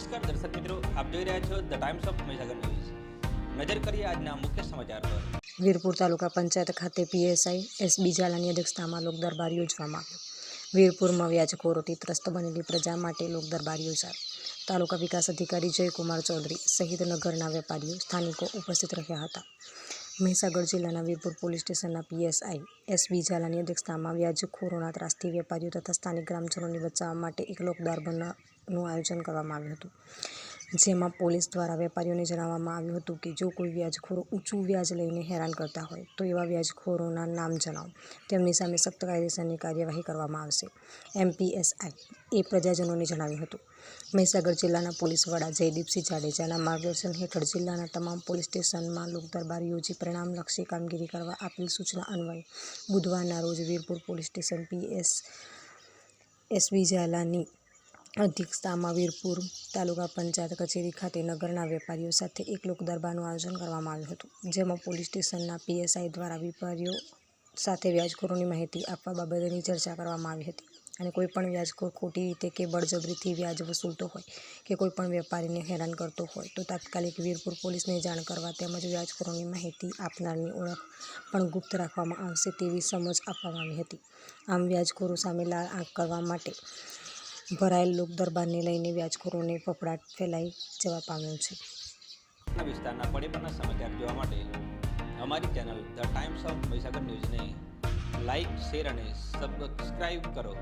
નમસ્કાર દર્શક મિત્રો, આપ જોઈ રહ્યા છો the Times of Mahisagar news નજર કરીએ આજના મુખ્ય સમાચાર પર. વીરપુર તાલુકા પંચાયત ખાતે પીએસઆઈ એસ ઝાલાની અધ્યક્ષતામાં લોકદરબાર યોજવામાં આવ્યો. વીરપુરમાં વ્યાજખોરોથી ત્રસ્ત બનેલી પ્રજા માટે લોકદરબાર યોજાયો. તાલુકા વિકાસ અધિકારી જયકુમાર ચૌધરી સહિત નગરના વેપારીઓ સ્થાનિકો ઉપસ્થિત રહ્યા હતા. મહીસાગર જિલ્લાના વીરપુર પોલીસ સ્ટેશનના પીએસઆઈ એસબી ઝાલાની અધ્યક્ષતામાં વ્યાજખોરોના ત્રાસથી વેપારીઓ તથા સ્થાનિક ગ્રામજનોને બચાવવા માટે એક લોકદરબારનું આયોજન કરવામાં આવ્યું હતું. જેમાં પોલીસ દ્વારા વેપારીઓને જણાવવામાં આવ્યું હતું કે જો કોઈ વ્યાજખોરો ઊંચું વ્યાજ લઈને હેરાન કરતા હોય, તો એવા વ્યાજખોરોના નામ જણાવો. તેમની સામે સખ્ત કાયદેસરની કાર્યવાહી કરવામાં આવશે. એમપીએસઆઈ એ પ્રજાજનોને જણાવ્યું હતું. મહીસાગર જિલ્લાના પોલીસ વડા જયદીપસિંહ જાડેજાના માર્ગદર્શન હેઠળ જિલ્લાના તમામ પોલીસ સ્ટેશનમાં લોકદરબાર યોજી પરિણામલક્ષી કામગીરી કરવા આપેલ સૂચના અન્વયે બુધવારના રોજ Virpur police station PS SV ઝાલાની અધ્યક્ષતામાં વીરપુર તાલુકા પંચાયત કચેરી ખાતે નગરના વેપારીઓ સાથે એક લોક દરબારનું આયોજન કરવામાં આવ્યું હતું, જેમાં પોલીસ સ્ટેશનના પીએસઆઈ દ્વારા વેપારીઓ સાથે વ્યાજખોરોની માહિતી આપવા બાબતેની ચર્ચા કરવામાં આવી હતી અને કોઈપણ વ્યાજખોર ખોટી રીતે કે બળજબરીથી વ્યાજ વસૂલતો હોય કે કોઈપણ વેપારીને હેરાન કરતો હોય તો તાત્કાલિક વીરપુર પોલીસને જાણ કરવા તેમજ વ્યાજખોરોની માહિતી આપનારની ઓળખ પણ ગુપ્ત રાખવામાં આવશે તેવી સમજ આપવામાં આવી હતી. આમ વ્યાજખોરો સામે લાલ આંખ કરવા માટે ભરાયેલ લોક દરબારને લઈને વ્યાજખોરોને ફફડાટ ફેલાઈ જવા પામ્યો છે. વિસ્તારના પડે પરના સમાચાર જોવા માટે અમારી channel the Times of Mahisagar ન્યૂઝને લાઇક, શેર અને સબસ્ક્રાઇબ કરો.